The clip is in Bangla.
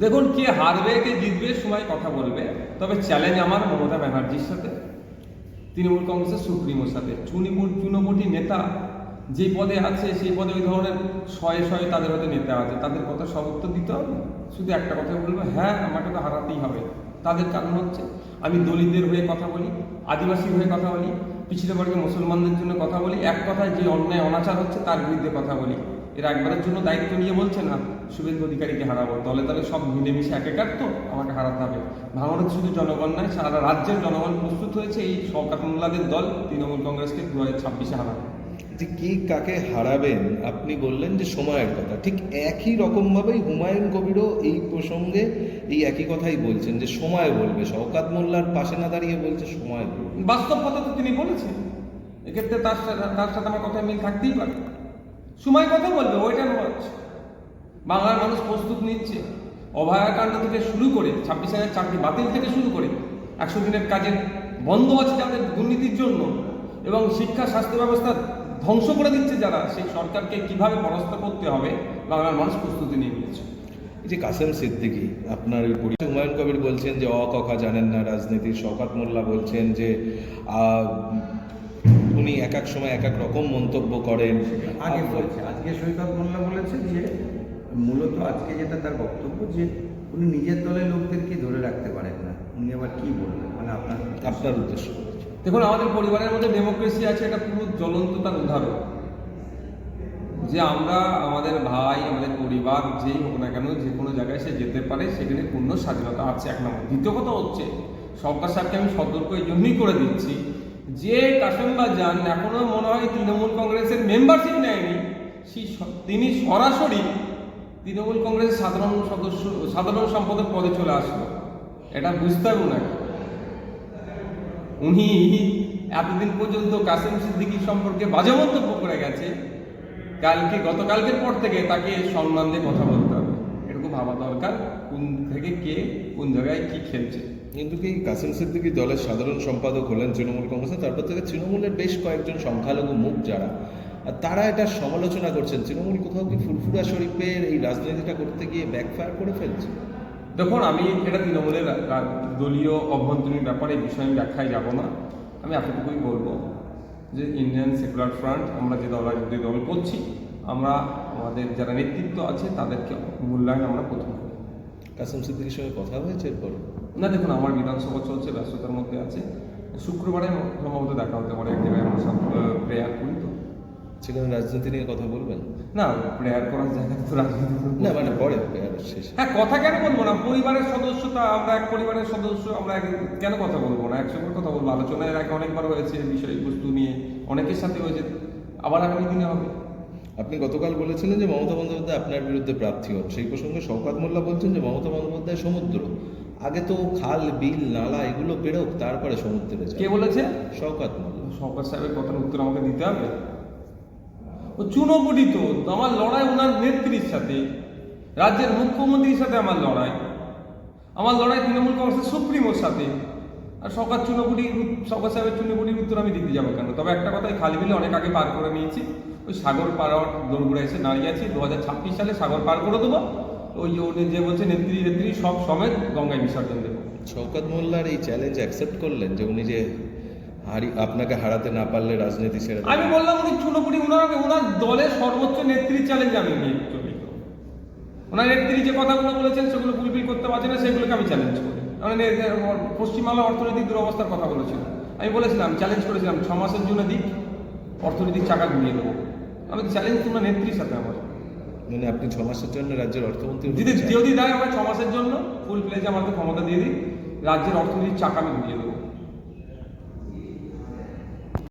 দেখুন, কে হারবে, কে জিতবে সময় কথা বলবে। তবে চ্যালেঞ্জ আমার মমতা ব্যানার্জির সাথে, তৃণমূল কংগ্রেসের সুপ্রিমোর সাথে। চুনিপুর চুনপটি নেতা, যে পদে আছে, সেই পদে ওই ধরনের শয়ে শয়ে তাদের হয়তো নেতা আছে। তাদের কথা সব উত্তর দিতে হবে। শুধু একটা কথা বলব হ্যাঁ আমাকে তো হারাতেই হবে। তাদের কারণ হচ্ছে, আমি দলিতদের হয়ে কথা বলি আদিবাসী হয়ে কথা বলি, পিছিয়ে বর্গের মুসলমানদের জন্য কথা বলি, এক কথায় যে অন্যায়, অনাচার হচ্ছে, তার বিরুদ্ধে কথা বলি। এরা একবারের জন্য দায়িত্ব নিয়ে বলছে না শুভেন্দু অধিকারীকে হারাবো। দলে দলে সব মিলেমিশে এক একার তো আমাকে হারাতে হবে। ভাঙনের শুধু জনগণ নয় সারা রাজ্যের জনগণ প্রস্তুত হয়েছে এই শওকাত মোল্লাদের দল তৃণমূল কংগ্রেসকে দু হাজার ছাব্বিশে হারাবে। যে কি কাকে হারাবেন আপনি বললেন যে সময়ের কথা। ঠিক একই রকমভাবেই হুমায়ুন কবিরও এই প্রসঙ্গে এই একই কথাই বলছেন যে সময় বলবে। শওকাত মোল্লার পাশে না দাঁড়িয়ে বলছে সময় বলবে। বাস্তব কথা তো তিনি বলেছেন। এক্ষেত্রে তার সাথে তার সাথে আমার কথা মিল থাকতেই পারে। সময় কথা বলবে? ওইটা নয় বাংলার মানুষ প্রস্তুত নিচ্ছে। অভয়াকাণ্ড থেকে শুরু করে ছাব্বিশ হাজার চাকরি বাতিল থেকে শুরু করে একশো দিনের কাজের বন্ধ আছে যাদের দুর্নীতির জন্য এবং শিক্ষা, স্বাস্থ্য ব্যবস্থা ধ্বংস করে দিচ্ছে যারা, সেই সরকারকে কীভাবে পরাস্ত করতে হবে? বাংলার মানুষ প্রস্তুতি নিয়ে নিয়েছে যে কাসেম সিদ্দিকী, আপনার হুমায়ুন কবির বলছেন যে অ ক খ জানেন না, রাজনীতির শওকাত মোল্লা বলছেন যে এক এক সময় এক এক রকম মন্তব্য করেন। আগে বলেছে আজকে সৈকত মোল্লা বলেছে যে মূলত আজকে যেটা তার বক্তব্য যে উনি নিজের দলের লোকদেরকে ধরে রাখতে পারেন না? উনি আবার কি বলবেন? মানে আপনার আপনার উদ্দেশ্য। দেখুন আমাদের পরিবারের মধ্যে ডেমোক্রেসি আছে এটা পুরো জ্বলন্ত তার উদাহরণ। যে আমরা আমাদের ভাই আমাদের পরিবার যেই হোক না কেন যে কোনো জায়গায় সে যেতে পারে সেখানে পূর্ণ স্বাধীনতা আছে এক নম্বর। দ্বিতীয় কথা হচ্ছে সরকার সাহেবকে আমি সতর্ক এই জন্যই করে দিচ্ছি যে কাশেম্বা যান, এখনও মনে হয় তৃণমূল কংগ্রেসের মেম্বারশিপ নেয়নি তিনি সরাসরি তৃণমূল কংগ্রেসের সাধারণ সদস্য, সাধারণ সম্পাদক পদে চলে আসলো। এটা বুঝতে হবে না উনি এতদিন পর্যন্ত কাসেম সিদ্দিকী সম্পর্কে বাজে মন্তব্য করে গেছে। কালকে, গতকালকের পর থেকে তাকে সম্মান দিয়ে কথা বলতে হবে। এরকম ভাবা দরকার, কোন থেকে কে, কোন জায়গায় কি খেলছে। কিন্তু কি কাসিম সিদ্দিকী দলের সাধারণ সম্পাদক হলেন তৃণমূল কংগ্রেসে তারপর থেকে তৃণমূলের বেশ কয়েকজন সংখ্যালঘু মুখ যারা। আর তারা এটা সমালোচনা করছেন তৃণমূল কোথাও কি ফুরফুরা শরীফের এই রাজনীতিটা করতে গিয়ে ব্যাকফায়ার করে ফেলছে? দেখুন আমি এটা তৃণমূলের দলীয় অভ্যন্তরীণ ব্যাপারে এই বিষয়ে আমি ব্যাখ্যায় যাব না। আমি এতটুকুই বলব যে ইন্ডিয়ান সেকুলার ফ্রন্ট আমরা যে দল যে দল করছি আমরা আমাদের যারা নেতৃত্ব আছে তাদেরকে মূল্যায়ন আমরা প্রথম করি। কাসিম সিদ্দিকীর সঙ্গে কথা হয়েছে এরপর? না দেখুন আমার বিধানসভা চলছে ব্যস্ততার মধ্যে আছে। শুক্রবারে সম্ভবত দেখা হতে পারে এক জায়গায় আমরা সব প্রেয়ার করি তো। সেখানে রাজনীতি নিয়ে কথা বলবেন? না প্রেয়ার করার জায়গা তো রাজনীতি না মানে পরে প্রেয়ারের শেষে। হ্যাঁ কথা কেন বলব না? পরিবারের সদস্যতা আমরা এক পরিবারের সদস্য আমরা কেন কথা বলব না? একসঙ্গে কথা বলব। আলোচনায় এর আগে অনেকবার হয়েছে বিষয়বস্তু নিয়ে। অনেকের সাথে হয়েছে। আবার আগামী দিনে হবে। আপনি গতকাল বলেছিলেন যে মমতা বন্দ্যোপাধ্যায় আপনার বিরুদ্ধে প্রার্থী হন। সেই প্রসঙ্গে শওকাত মোল্লা বলছেন যে মমতা বন্দ্যোপাধ্যায় সমুদ্র। আগে তো খাল বিল নালা এগুলো বেরোক তারপরে সমুদ্রে কে বলেছে? শওকাত মোল্লা শঙ্কর সাহেবের কথার উত্তর আমাকে দিতে হবে। ও চুনপটিত আমার লড়াই ওনার নেত্রীর সাথে রাজ্যের মুখ্যমন্ত্রীর সাথে আমার লড়াই। আমার লড়াই তৃণমূল কংগ্রেসের সুপ্রিমোর সাথে। আর সরকার চুনপুটির সরকার সাহেবের চুনপুটির উত্তর আমি দিতে যাব কেন? তবে একটা কথাই খালি বিলে অনেক আগে পার করে নিয়েছি। ওই সাগর পাড়ার দৌড়গুড়া এসে দাঁড়িয়ে আছি। দু হাজার ছাব্বিশ সালে সাগর পার করে দেবো। ওই যে উনি যে বলছে নেত্রী নেত্রী সব সমেত গঙ্গায় বিসর্জন দেবো। শওকাত মোল্লার এই চ্যালেঞ্জ অ্যাকসেপ্ট করলেন যে উনি যে হারি আপনাকে হারাতে না পারলে রাজনীতি ছেড়ে আমি বললাম উনি চুনোপুরি ওনার ওনার দলের সর্বোচ্চ নেত্রী চ্যালেঞ্জ আমি ওনার নেত্রী যে কথাগুলো বলেছেন সেগুলো ফুলফিল করতে পারছে না সেগুলোকে আমি চ্যালেঞ্জ করি। পশ্চিমবাংলার অর্থনৈতিক দুরবস্থার কথা বলেছিল। আমি বলেছিলাম চ্যালেঞ্জ করেছিলাম ছ মাসের জন্য দিক অর্থনৈতিক চাকা ঘুরিয়ে দেবো। আমি চ্যালেঞ্জ তোমরা নেত্রীর সাথে আমার। মানে আপনি ছ মাসের জন্য রাজ্যের অর্থমন্ত্রী দিদি যদি? যদি দেয় আমার ছ মাসের জন্য ফুল প্লেজে আমাকে ক্ষমতা দিয়ে দিই রাজ্যের অর্থনীতির চাকা আমি ঘুরিয়ে দেবো